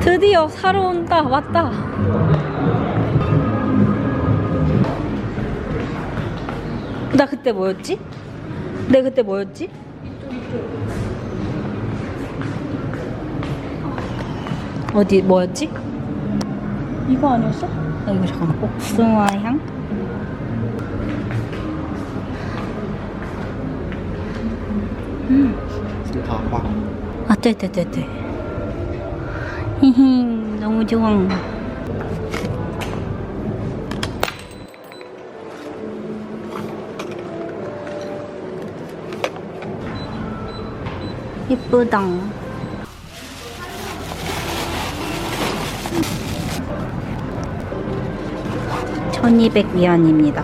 드디어 사러 온다 왔다 나 그때 뭐였지? 내 그때 뭐였지? 어디 뭐였지? 이거 아니었어? 아 이거 잠깐만 복숭아 향? 음. 아, 네, 네, 네, 네. 히히, 너무 좋아. 이쁘당. 1200위안입니다.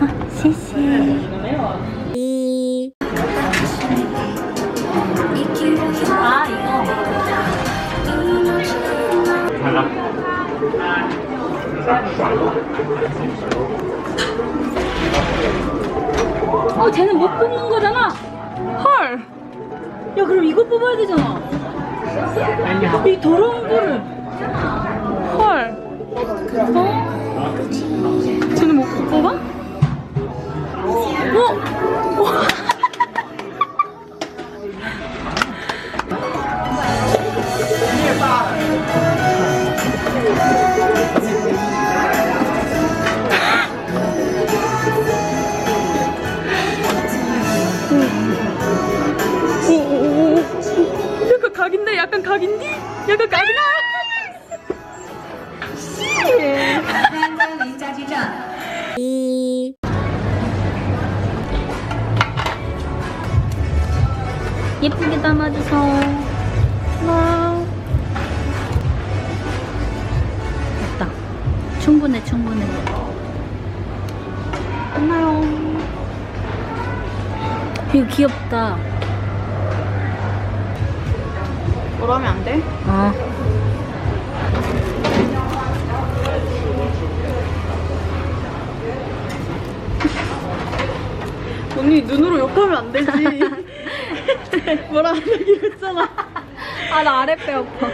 아, 시시. 이... 아, 이거. 어, 쟤는 못 뽑는 거잖아. 헐. 야, 그럼 이거 뽑아야 되잖아. 이 더러운 거를. 헐. 어? 쟤는 못 뽑아? 어? 오오 오 약간 각인데 약간 각인디? 약간 각이다 담아줘서 와 됐다. 충분해 충분해. 끝나요 이거 귀엽다. 그러면 안 돼? 어. 언니 눈으로 욕하면 안 되지. 뭐라 안 하기로 했잖아. 아 나 아랫배 아파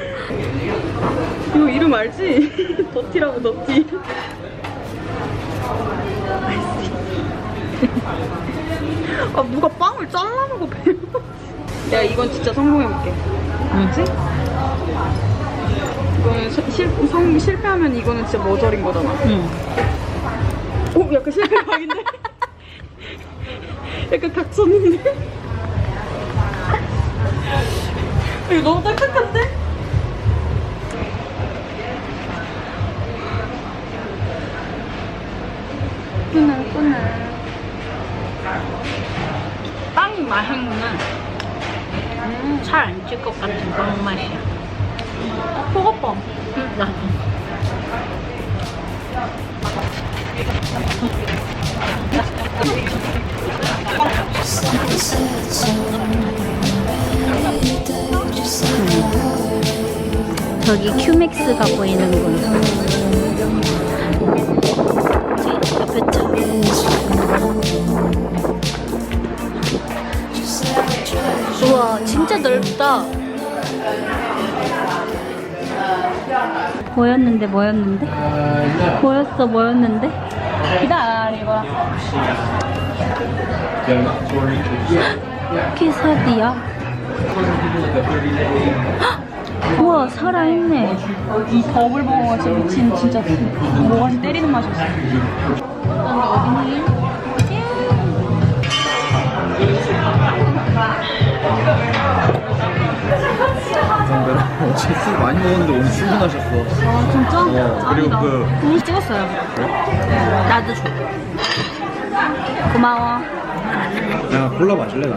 이거 이름 알지? 더티라고 더티. 아 누가 빵을 잘라먹어 배워. 야 이건 진짜 성공해볼게. 알지? 이거는 시- 실, 성, 실패하면 이거는 진짜 머저린 거잖아. 응 오 약간 실패 각인데? 약간 각 섰는데? 이거 너무 딱딱한데? 꾸나 꾸나 빵 맛은 살안 찔 것 같은 그런 맛이야 소가빵. 응, 나도 저기 큐맥스가 보이는군. 뭐지? 옆에 차. 우와, 진짜 넓다. 뭐였는데, 뭐였는데? 뭐였어, 뭐였는데? 기다리거라. 케사디야. 헉! 우와, 살아있네. 이 버블버거가 진짜 미친 진짜 뭐가지 때리는 맛이었어. 어제 술 많이 먹었는데 오늘 출근하셨어 아 진짜? 어 그리고 그 응, 찍었어요. 나도 줘. 고마워. 내가 콜라 마실래 나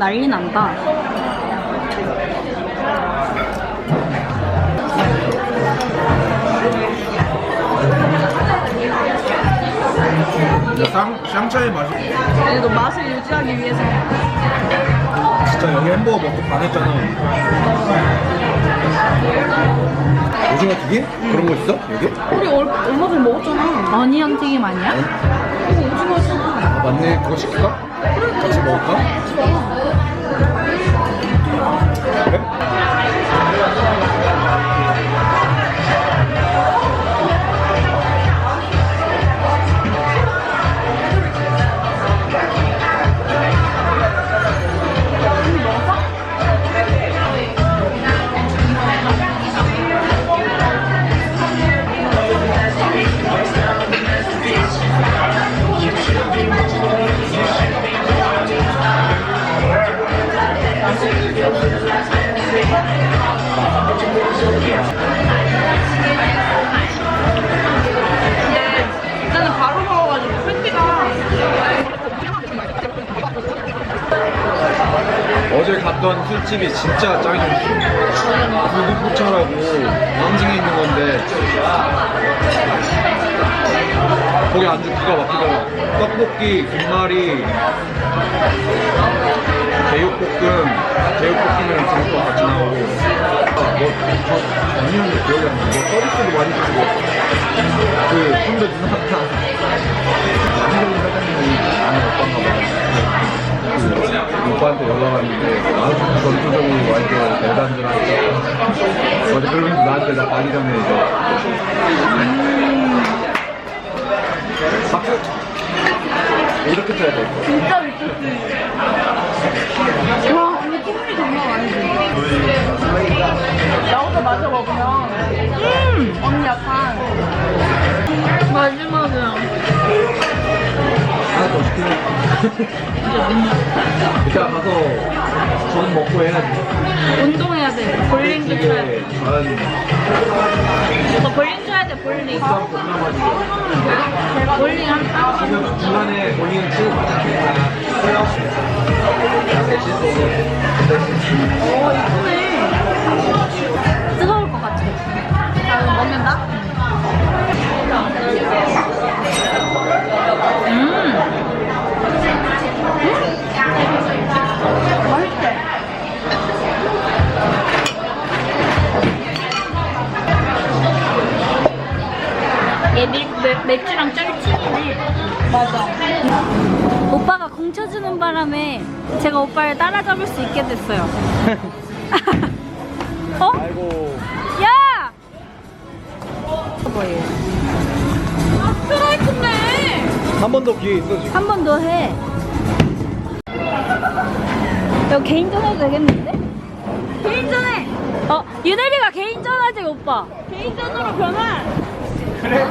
난리 난다. 쌍, 쌍차의 맛이 그래도 맛을 유지하기 위해서. 진짜 여기 햄버거 먹고 반했잖아. 오징어 튀김? 그런 거 있어? 여기? 우리 얼, 얼마 전에 먹었잖아. 어니언 튀김 아니야? 아, 맞네. 그거 시킬까? 같이 먹을까? 그 갔던 술집이 진짜 짱이었어. 구구포차라고 왕징에 있는 건데 거기 안주 기가 막히더라. 떡볶이, 김말이, 제육볶음, 제육볶음이랑 중국밥 같이 나오고 뭐 저, 작년에 기억이 안 나. 뭐 서비스도 많이 주고 그 선배 누나가 한국인 사장님이 아는 오빠인가 봐. 그 오빠한테 연락 왔는데 아주 전투적으로 완전 대단들 하니까 어제 그러면서 나한테 나 가기 전에 이제 박수 이렇게 쳐야 돼 진짜 미쳤지. 와, 근데 국물이 장난 아니지. 나오자마자 먹으면, 음! 언니 약간. 이따 가서 전 먹고 해야지 운동해야 돼. 볼링도 쳐야 돼. 되게 잘하는 너 볼링 쳐야 돼, 볼링. 많이 줘. 볼링 한 번. 지금 중간에 볼링 치고 가자 오, 이쁘네. 쳐주는 바람에 제가 오빠를 따라잡을 수 있게 됐어요. 어? 아이고 야! 뭐예요? 스트라이크네! 한 번 더 기회 있어 지금 한 번 더 해. 이거 개인전 해도 되겠는데? 개인전 해! 어, 유대리가 개인전 하지, 오빠. 개인전으로 변환! 대박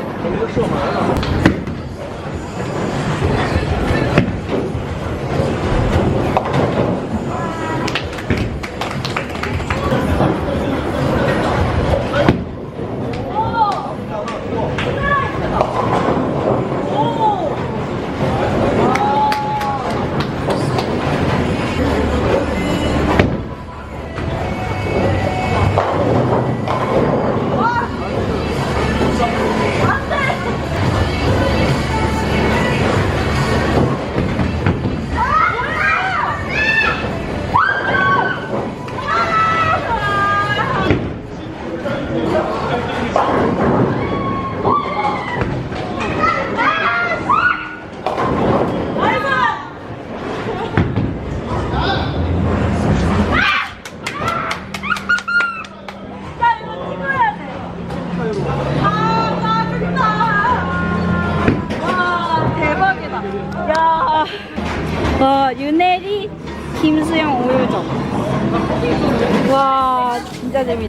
김수영 오유정. 와, 진짜 재밌다.